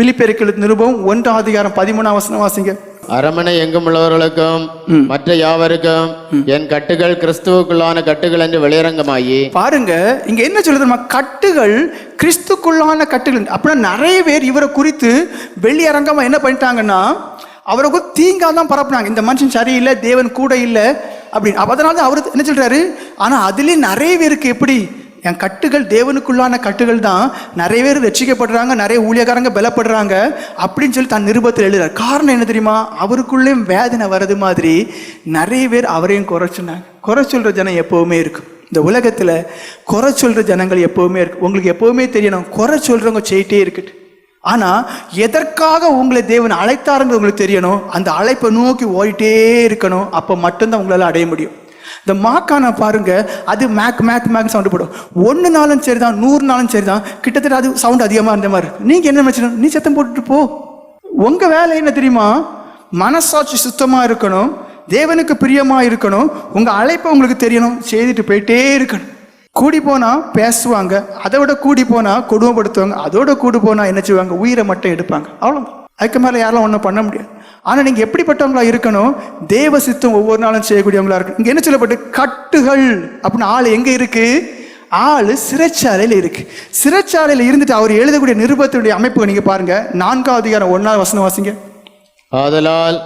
பிலிப்பெருக்கள் நிருபம் ஒன்றாம் அதிகாரம் பதிமூணாம் வசனம் வாசிங்க. அரமனை எங்கும் உள்ளவர்களுக்கும் மற்ற யாவருக்கும் என் கட்டுகள் கிறிஸ்துவுக்குள்ளான கட்டுகள் என்று வெளியரங்கமாயி பாருங்க இங்க என்ன சொல்லுது தெரியுமா? கட்டுகள் கிறிஸ்துக்குள்ளான கட்டுகள். அப்படின்னா நிறைய பேர் இவரை குறித்து வெளியரங்கமா என்ன பண்ணிட்டாங்கன்னா அவருக்கு தீங்கா தான் பரப்புனாங்க. இந்த மனுஷன் சரியில்லை தேவன் கூட இல்லை அப்படின்னு. அப்ப அதனால தான் அவர் என்ன சொல்றாரு? ஆனா அதுலயும் நிறைய பேருக்கு எப்படி என் கட்டுகள் தேவனுக்குள்ளான கட்டுகள் தான் நிறைய பேர் ரசிக்கப்படுறாங்க நிறைய ஊழியக்காரங்க பலப்படுறாங்க அப்படின்னு சொல்லி தன் நிருபத்தில் எழுதுறார். காரணம் என்ன தெரியுமா? அவருக்குள்ளேயும் வேதனை வர்றது மாதிரி நிறைய பேர் அவரையும் குறை சொன்னாங்க. குறை சொல்கிற ஜனம் எப்போவுமே இருக்கும் இந்த உலகத்தில் குறை சொல்கிற ஜனங்கள் எப்போவுமே இருக்கு. உங்களுக்கு எப்போவுமே தெரியணும் குறை சொல்கிறவங்க செய்யிட்டே இருக்கட்டு ஆனால் எதற்காக உங்களை தேவன் அழைத்தாருங்கிறது உங்களுக்கு தெரியணும்? அந்த அழைப்பை நோக்கி ஓடிட்டே இருக்கணும். அப்போ மட்டும்தான் உங்களால் அடைய முடியும். இந்த மாக்கான பாருங்க அது மேக் மேக் மேக் சவுண்டு போடும். ஒன்று நாளும் சரி தான் நூறு நாளும் சரி தான் கிட்டத்தட்ட அது சவுண்ட் அதிகமாக இருந்த மாதிரி. நீங்கள் என்ன நினைச்சணும் நீ சத்தம் போட்டுட்டு போ. உங்கள் வேலை என்ன தெரியுமா? மனசாட்சி சுத்தமாக இருக்கணும் தேவனுக்கு பிரியமாக இருக்கணும் உங்கள் அழைப்பை உங்களுக்கு தெரியணும் செய்துட்டு போயிட்டே இருக்கணும். கூடி போனால் பேசுவாங்க அதை விட கூடி போனால் கொடுமைப்படுத்துவாங்க அதோட கூடி போனால் என்ன செய்வாங்க? உயிரை மட்டும் எடுப்பாங்க. அவ்வளோ அதுக்கு மேலே யாரும் ஒன்றும் பண்ண முடியாது. ஆனால் நீங்கள் எப்படிப்பட்டவங்களா இருக்கணும்? தேவ சித்தம் ஒவ்வொரு நாளும் செய்யக்கூடியவங்களா இருக்கணும். இங்கே என்ன சொல்லப்பட்டு? கட்டுகள் அப்படின்னு ஆள் எங்கே இருக்கு? ஆள் சிறைச்சாலையில் இருக்கு. சிறைச்சாலையில் இருந்துட்டு அவர் எழுதக்கூடிய நிருபத்தினுடைய அமைப்பு நீங்கள் பாருங்க. நான்காவது அதிகாரம் ஒன்றாவது வசனம் வாசிங்க. ஆதலால்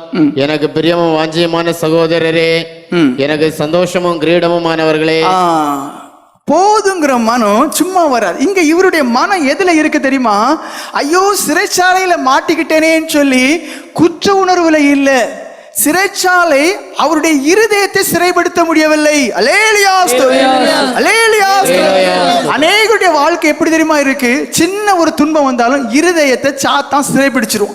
எனக்கு பிரியமும் வாஞ்சியமான சகோதரரே. எனக்கு சந்தோஷமும் கிரீடமுமானவர்களே. போதுங்கிற மனம் சும்மா வராது. இங்க இவருடைய மனம் எதுல இருக்கு தெரியுமா? ஐயோ சிறைச்சாலையில மாட்டிக்கிட்டேனேன்னு சொல்லி குற்ற உணர்வுல இல்ல. சிறைச்சாலை அவருடைய இருதயத்தை சிறைப்படுத்த முடியவில்லை. அநேகருடைய வாழ்க்கை எப்படி தெரியுமா இருக்கு? சின்ன ஒரு துன்பம் வந்தாலும் இருதயத்தை சாத்தான் சிறைப்பிடிச்சிரும்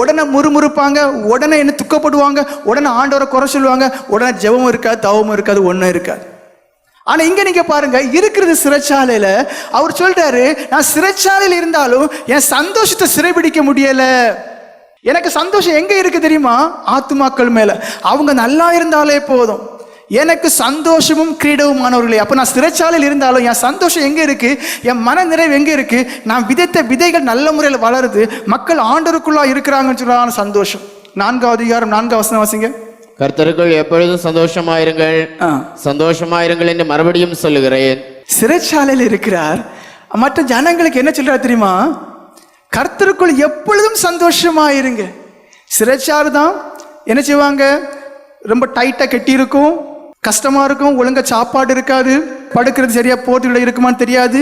உடனே முறுமுறுப்பாங்க உடனே என்ன துக்கப்படுவாங்க உடனே ஆண்டவரை குறை சொல்லுவாங்க உடனே ஜெபமும் இருக்காது தவமும் இருக்காது ஒன்றும் இருக்காது. ஆனா இங்க நீங்க பாருங்க இருக்கிறது சிறைச்சாலையில அவர் சொல்றாரு நான் சிறைச்சாலையில் இருந்தாலும் என் சந்தோஷத்தை சிறைபிடிக்க முடியல. எனக்கு சந்தோஷம் எங்க இருக்கு தெரியுமா? ஆத்துமாக்கள் மேல. அவங்க நல்லா இருந்தாலே போதும். எனக்கு சந்தோஷமும் கிரீடவுமானவர்களே அப்போ நான் சிறைச்சாலையில் இருந்தாலும் என் சந்தோஷம் எங்கே இருக்குது என் மன நிறைவு எங்கே இருக்குது நான் விதைத்த விதைகள் நல்ல முறையில் வளருது மக்கள் ஆண்டருக்குள்ளாக இருக்கிறாங்கன்னு சொல்றான சந்தோஷம். நான்காவது அதிகாரம் நான்காவது வசனம் வாசிங்க. கர்த்தருக்குள் எப்பொழுதும் சந்தோஷமாயிருங்கள். சந்தோஷமாயிருங்கள் என்று மறுபடியும் சொல்லுகிறேன். சிறைச்சாலையில் இருக்கிறார். மற்ற ஜனங்களுக்கு என்ன சொல்றாரு தெரியுமா? கர்த்தருக்குள் எப்பொழுதும் சந்தோஷமா இருங்க சிறைச்சாலை தான். என்ன செய்வாங்க? ரொம்ப டைட்டா கட்டி இருக்கும் கஷ்டமா இருக்கும். ஒழுங்கா சாப்பாடு இருக்காது. படுக்கிறது சரியா போட்டுகளை இருக்குமான்னு தெரியாது.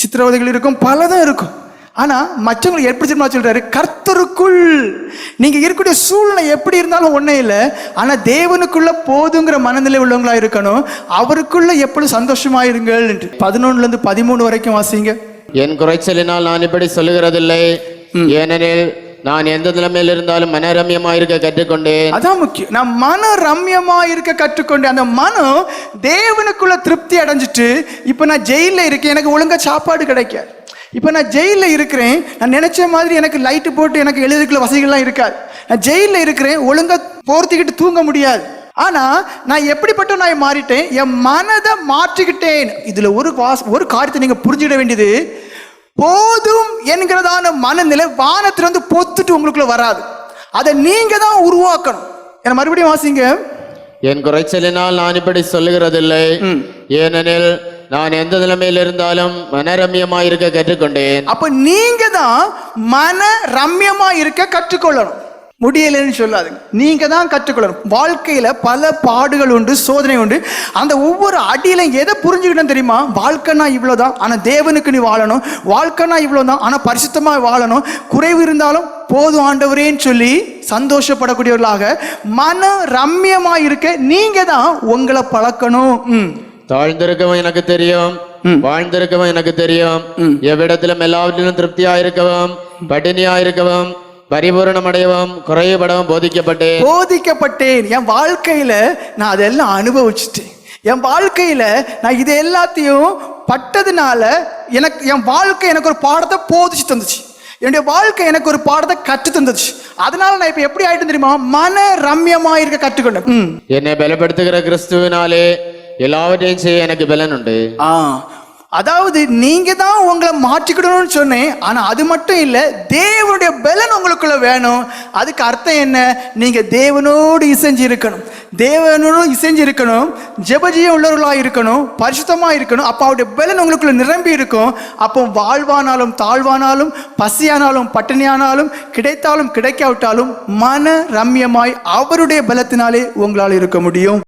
சித்திரவதைகள் இருக்கும். பலதும் இருக்கும். ஆனா மற்றவங்களுக்கு எப்படி தெரியுமா சொல்றாரு? கர்த்தருக்குள். நீங்க இருக்கக்கூடிய சூழ்நிலை எப்படி இருந்தாலும் ஒண்ணே இல்லை. ஆனா தேவனுக்குள்ள போதுங்கிற மனநிலை உள்ளவங்களா இருக்கணும். அவருக்குள்ள எப்பொழுதும் சந்தோஷமா இருங்கள் பதினொன்னுல இருந்து பதிமூணு வரைக்கும் வாசிங்க. என் குறைச்சலினால் நான் இப்படி சொல்லுகிறதில்லை. ஏனெனில் நான் எந்த நிலைமையில் இருந்தாலும் மனரம்யமாயிருக்க கற்றுக்கொண்டேன். அதான் முக்கியம். நான் மன ரம்யமா இருக்க கற்றுக்கொண்டேன். அந்த மனம் தேவனுக்குள்ள திருப்தி அடைஞ்சிட்டு இப்போ நான் ஜெயிலில் இருக்கேன். எனக்கு ஒழுங்கா சாப்பாடு கிடைக்காது இப்போ நான் ஜெயிலில் இருக்கிறேன். நான் நினைச்ச மாதிரி எனக்கு லைட்டு போட்டு எனக்கு எழுதுக்குள்ள வசதிகள்லாம் இருக்காது. நான் ஜெயிலில் இருக்கிறேன் ஒழுங்கா போர்த்திக்கிட்டு தூங்க முடியாது. ஆனா நான் எப்படிப்பட்ட நான் மாறிட்டேன்? என் மனதை மாற்றிக்கிட்டேன். இதுல ஒரு வாஸ் ஒரு காரியத்தை நீங்க புரிஞ்சுக்கிட வேண்டியது போதும் என்கிறதான மனநிலை வானத்திலிருந்து பொத்துட்டு உங்களுக்குள்ள வராது. அதை நீங்க தான் உருவாக்கணும். என்ன மறுபடியும் வாசிங்க. என் குறைச்சலினால் நான் இப்படி சொல்லுகிறதில்லை. ஏனெனில் நான் எந்த நிலைமையில் இருந்தாலும் மனரம்யமாயிருக்க கற்றுக்கொண்டேன் அப்ப நீங்க தான் மன ரம்யமா இருக்க கற்றுக்கொள்ளணும். முடியலைன்னு சொல்லாதுங்க. நீங்க தான் கற்றுக்கொள்ளணும். வாழ்க்கையில பல பாடுகள் உண்டு சோதனை உண்டு. அந்த ஒவ்வொரு அடியில எதை புரிஞ்சுக்கணும் தெரியுமா? வாழ்க்கைனா இவ்வளவுதான் ஆனா தேவனுக்கு நீ வாழணும். வாழ்க்கைனா இவ்வளவுதான் ஆனா பரிசுத்தமா வாழணும். குறைவு இருந்தாலும் போதும் ஆண்டவரேன்னு சொல்லி சந்தோஷப்படக்கூடியவர்களாக மன ரம்யமா இருக்க நீங்க தான் உங்களை பழக்கணும். ம். தாழ்ந்திருக்கவும் எனக்கு தெரியும். வாழ்ந்திருக்கவும் எனக்கு தெரியும். எவ்விடத்திலும் எல்லாவற்றிலும் திருப்தியாயிருக்கவும் பட்டினியாயிருக்கவும் பரிபூரணம் அடையவும் குறைவுபடவும் போதிக்கப்பட்டேன். போதிக்கப்பட்டேன். என் வாழ்க்கையில நான் அதெல்லாம் அனுபவிச்சிட்டேன். என் வாழ்க்கையில நான் இது எல்லாத்தையும் பட்டதுனால எனக்கு என் வாழ்க்கை எனக்கு ஒரு பாடத்தை போதிச்சு தந்துச்சு. என்னுடைய வாழ்க்கை எனக்கு ஒரு பாடத்தை கற்று தந்துச்சு. அதனால நான் இப்ப எப்படி ஆயிட்டு தெரியுமா? மன ரம்யமா இருக்க கற்றுக்கொண்டேன். என்னை பலப்படுத்துகிற கிறிஸ்துவினாலே எல்லாவற்றையும் செய்ய எனக்கு பலன் உண்டு ஆ அதாவது நீங்க தான் உங்களை மாற்றிக்கிடணும்னு சொன்னேன் ஆனா அது மட்டும் இல்ல தேவனுடைய உங்களுக்குள்ள வேணும். அதுக்கு அர்த்தம் என்ன? நீங்க தேவனோடு இசைஞ்சு இருக்கணும். தேவனோடு இசைஞ்சு இருக்கணும். ஜெபஜியம் உள்ளவர்களா இருக்கணும். பரிசுத்தமா இருக்கணும். அப்போ அவருடைய பலன் உங்களுக்குள்ள நிரம்பி இருக்கும். அப்போ வாழ்வானாலும் தாழ்வானாலும் பசியானாலும் பட்டினியானாலும் கிடைத்தாலும் கிடைக்காவிட்டாலும் மன ரம்யமாய் அவருடைய பலத்தினாலே உங்களால் இருக்க முடியும்.